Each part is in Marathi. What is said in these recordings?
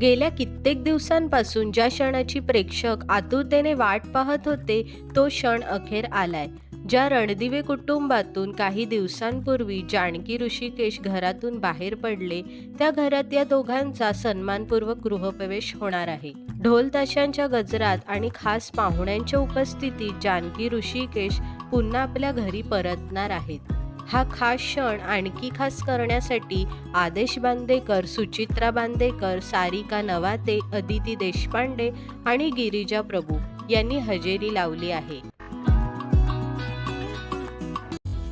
गेल्या कित्येक दिवसांपासून ज्या क्षणाची प्रेक्षक आतुरतेने वाट पाहत होते तो क्षण अखेर आलाय. ज्या रणदिवे कुटुंबातून काही दिवसांपूर्वी जानकी ऋषिकेश घरातून बाहेर पडले त्या घरात या दोघांचा सन्मानपूर्वक गृहप्रवेश होणार आहे. ढोल ताशांच्या गजरात आणि खास पाहुण्यांच्या उपस्थितीत जानकी ऋषिकेश पुन्हा आपल्या घरी परतणार आहेत. हा खास क्षण आणखी खास करण्यासाठी आदेश बांदेकर सुचित्रा बांदेकर सारिका नवाते अदिती देशपांडे आणि गिरिजा प्रभू यांनी हजेरी लावली आहे.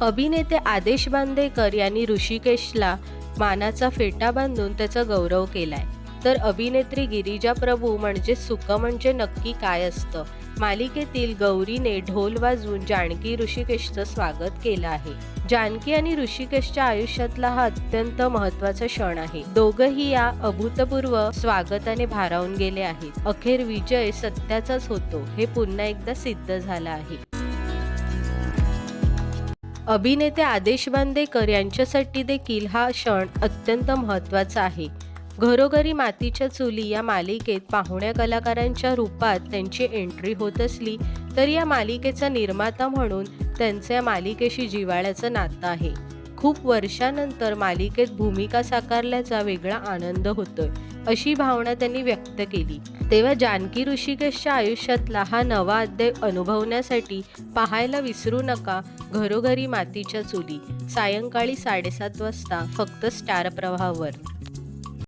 अभिनेते आदेश बांदेकर यांनी ऋषिकेशला मानाचा फेटा बांधून त्याचा गौरव केलाय. तर अभिनेत्री गिरिजा प्रभू म्हणजे सुख म्हणजे नक्की काय असतं? मालिकेतील गौरीने ढोल वाजवून जानकी ऋषिकेशचं स्वागत केलं आहे. जानकी आणि ऋषिकेशच्या आयुष्यातला हा अत्यंत महत्त्वाचा क्षण आहे. दोघही या अभूतपूर्व स्वागताने भारावून गेले आहेत. अखेर विजय सत्याचाच होतो हे पुन्हा एकदा सिद्ध झालं आहे. अभिनेते आदेश बांदेकर यांच्यासाठी देखील हा क्षण अत्यंत महत्त्वाचा आहे. घरोघरी मातीच्या चुली या मालिकेत पाहुण्या कलाकारांच्या रूपात त्यांची एंट्री होत असली तरी या मालिकेचा निर्माता म्हणून त्यांचं या मालिकेशी जिव्हाळ्याचं नातं आहे. खूप वर्षानंतर मालिकेत भूमिका साकारल्याचा वेगळा आनंद होतोय अशी भावना त्यांनी व्यक्त केली. तेव्हा जानकी ऋषिकेशच्या आयुष्यातला हा नवा अध्याय अनुभवण्यासाठी पाहायला विसरू नका घरोघरी मातीच्या चुली सायंकाळी साडेसात वाजता फक्त स्टार प्रवाहावर.